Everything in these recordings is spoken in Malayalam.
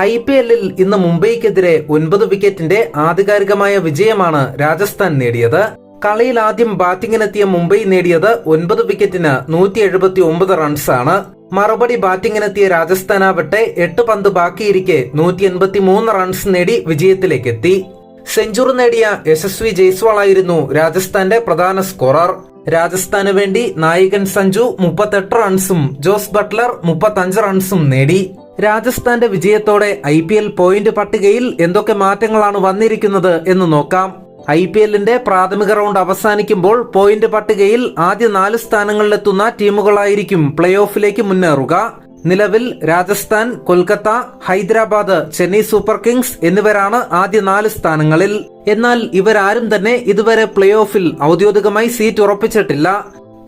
ഐ പി എല്ലിൽ ഇന്ന് മുംബൈക്കെതിരെ ഒൻപത് വിക്കറ്റിന്റെ ആധികാരികമായ വിജയമാണ് രാജസ്ഥാൻ നേടിയത്. കളിയിൽ ആദ്യം ബാറ്റിംഗിനെത്തിയ മുംബൈ നേടിയത് ഒൻപത് വിക്കറ്റിന് നൂറ്റി എഴുപത്തി ഒമ്പത് റൺസാണ്. മറുപടി ബാറ്റിംഗിനെത്തിയ രാജസ്ഥാനാവട്ടെ എട്ട് പന്ത് ബാക്കിയിരിക്കെ നൂറ്റി എൺപത്തി മൂന്ന് റൺസ് നേടി വിജയത്തിലേക്കെത്തി. സെഞ്ചുറി നേടിയ യശസ്വി ജയ്സ്വാളായിരുന്നു രാജസ്ഥാന്റെ പ്രധാന സ്കോറർ. രാജസ്ഥാന് വേണ്ടി നായകൻ സഞ്ജു മുപ്പത്തെട്ട് റൺസും ജോസ് ബട്ട്ലർ മുപ്പത്തഞ്ച് റൺസും നേടി. രാജസ്ഥാന്റെ വിജയത്തോടെ ഐ പി എൽ പോയിന്റ് പട്ടികയിൽ എന്തൊക്കെ മാറ്റങ്ങളാണ് വന്നിരിക്കുന്നത് എന്ന് നോക്കാം. ഐ പി എല്ലിന്റെ പ്രാഥമിക റൗണ്ട് അവസാനിക്കുമ്പോൾ പോയിന്റ് പട്ടികയിൽ ആദ്യ നാല് സ്ഥാനങ്ങളിലെത്തുന്ന ടീമുകളായിരിക്കും പ്ലേ ഓഫിലേക്ക് മുന്നേറുക. നിലവിൽ രാജസ്ഥാൻ കൊൽക്കത്ത ഹൈദരാബാദ് ചെന്നൈ സൂപ്പർ കിങ്സ് എന്നിവരാണ് ആദ്യ നാല് സ്ഥാനങ്ങളിൽ. എന്നാൽ ഇവരാരും തന്നെ ഇതുവരെ പ്ലേ ഓഫിൽ ഔദ്യോഗികമായി സീറ്റ് ഉറപ്പിച്ചിട്ടില്ല.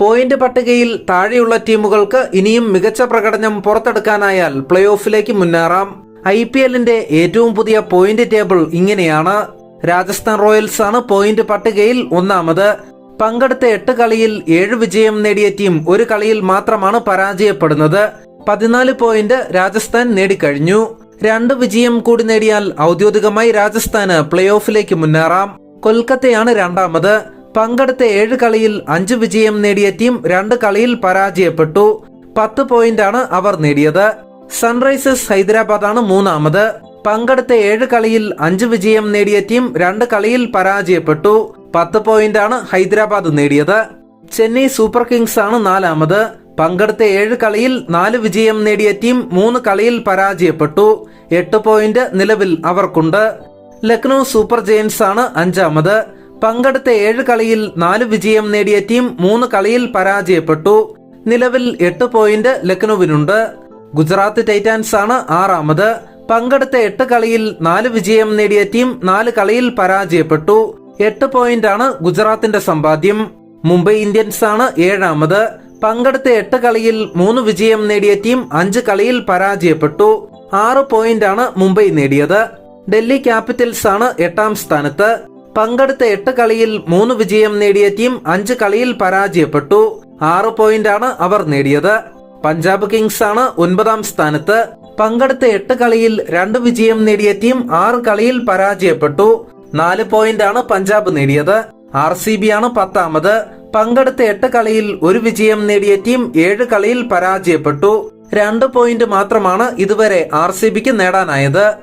പോയിന്റ് പട്ടികയിൽ താഴെയുള്ള ടീമുകൾക്ക് ഇനിയും മികച്ച പ്രകടനം പുറത്തെടുക്കാനായാൽ പ്ലേ ഓഫിലേക്ക് മുന്നേറാം. ഐ പി എല്ലിന്റെ ഏറ്റവും പുതിയ പോയിന്റ് ടേബിൾ ഇങ്ങനെയാണ്. രാജസ്ഥാൻ റോയൽസ് ആണ് പോയിന്റ് പട്ടികയിൽ ഒന്നാമത്. പങ്കെടുത്ത എട്ട് കളിയിൽ ഏഴ് വിജയം നേടിയ ടീം ഒരു കളിയിൽ മാത്രമാണ് പരാജയപ്പെടുന്നത്. പതിനാല് പോയിന്റ് രാജസ്ഥാൻ നേടിക്കഴിഞ്ഞു. രണ്ട് വിജയം കൂടി നേടിയാൽ ഔദ്യോഗികമായി രാജസ്ഥാന് പ്ലേ ഓഫിലേക്ക് മുന്നേറാം. കൊൽക്കത്തയാണ് രണ്ടാമത്. പങ്കെടുത്ത ഏഴ് കളിയിൽ അഞ്ച് വിജയം നേടിയ ടീം രണ്ട് കളിയിൽ പരാജയപ്പെട്ടു. പത്ത് പോയിന്റാണ് അവർ നേടിയത്. സൺറൈസേഴ്സ് ഹൈദരാബാദാണ് മൂന്നാമത്. പങ്കെടുത്ത ഏഴ് കളിയിൽ അഞ്ച് വിജയം നേടിയ ടീം രണ്ട് കളിയിൽ പരാജയപ്പെട്ടു. പത്ത് പോയിന്റാണ് ഹൈദരാബാദ് നേടിയത്. ചെന്നൈ സൂപ്പർ കിങ്സ് ആണ് നാലാമത്. പങ്കെടുത്ത ഏഴ് കളിയിൽ നാല് വിജയം നേടിയ ടീം മൂന്ന് കളിയിൽ പരാജയപ്പെട്ടു. എട്ട് പോയിന്റ് നിലവിൽ അവർക്കുണ്ട്. ലക്നൗ സൂപ്പർ ജയൻസ് ആണ് അഞ്ചാമത്. പങ്കെടുത്ത ഏഴ് കളിയിൽ നാല് വിജയം നേടിയ ടീം മൂന്ന് കളിയിൽ പരാജയപ്പെട്ടു. നിലവിൽ എട്ട് പോയിന്റ് ലക്നൌവിനുണ്ട് ഗുജറാത്ത് ടൈറ്റാൻസ് ആണ് ആറാമത്. പങ്കെടുത്ത എട്ട് കളിയിൽ നാല് വിജയം നേടിയ ടീം നാല് കളിയിൽ പരാജയപ്പെട്ടു. എട്ട് ആണ് ഗുജറാത്തിന്റെ സമ്പാദ്യം. മുംബൈ ഇന്ത്യൻസ് ആണ് ഏഴാമത്. പങ്കെടുത്ത എട്ട് കളിയിൽ മൂന്ന് വിജയം നേടിയ ടീം അഞ്ച് കളിയിൽ പരാജയപ്പെട്ടു. ആറ് ആണ് മുംബൈ നേടിയത്. ഡൽഹി ക്യാപിറ്റൽസ് ആണ് എട്ടാം സ്ഥാനത്ത്. പങ്കെടുത്ത എട്ട് കളിയിൽ മൂന്ന് വിജയം നേടിയ ടീം അഞ്ച് കളിയിൽ പരാജയപ്പെട്ടു. ആറ് പോയിന്റാണ് അവർ നേടിയത്. പഞ്ചാബ് കിങ്സ് ആണ് ഒൻപതാം സ്ഥാനത്ത്. പങ്കെടുത്ത എട്ട് കളിയിൽ രണ്ട് വിജയം നേടിയ ടീം ആറ് കളിയിൽ പരാജയപ്പെട്ടു. നാല് പോയിന്റാണ് പഞ്ചാബ് നേടിയത്. ആർ സി ബി ആണ് പത്താമത്. പങ്കെടുത്ത എട്ട് കളിയിൽ ഒരു വിജയം നേടിയ ടീം ഏഴ് കളിയിൽ പരാജയപ്പെട്ടു. രണ്ട് പോയിന്റ് മാത്രമാണ് ഇതുവരെ ആർ സി ബിക്ക് നേടാനായത്.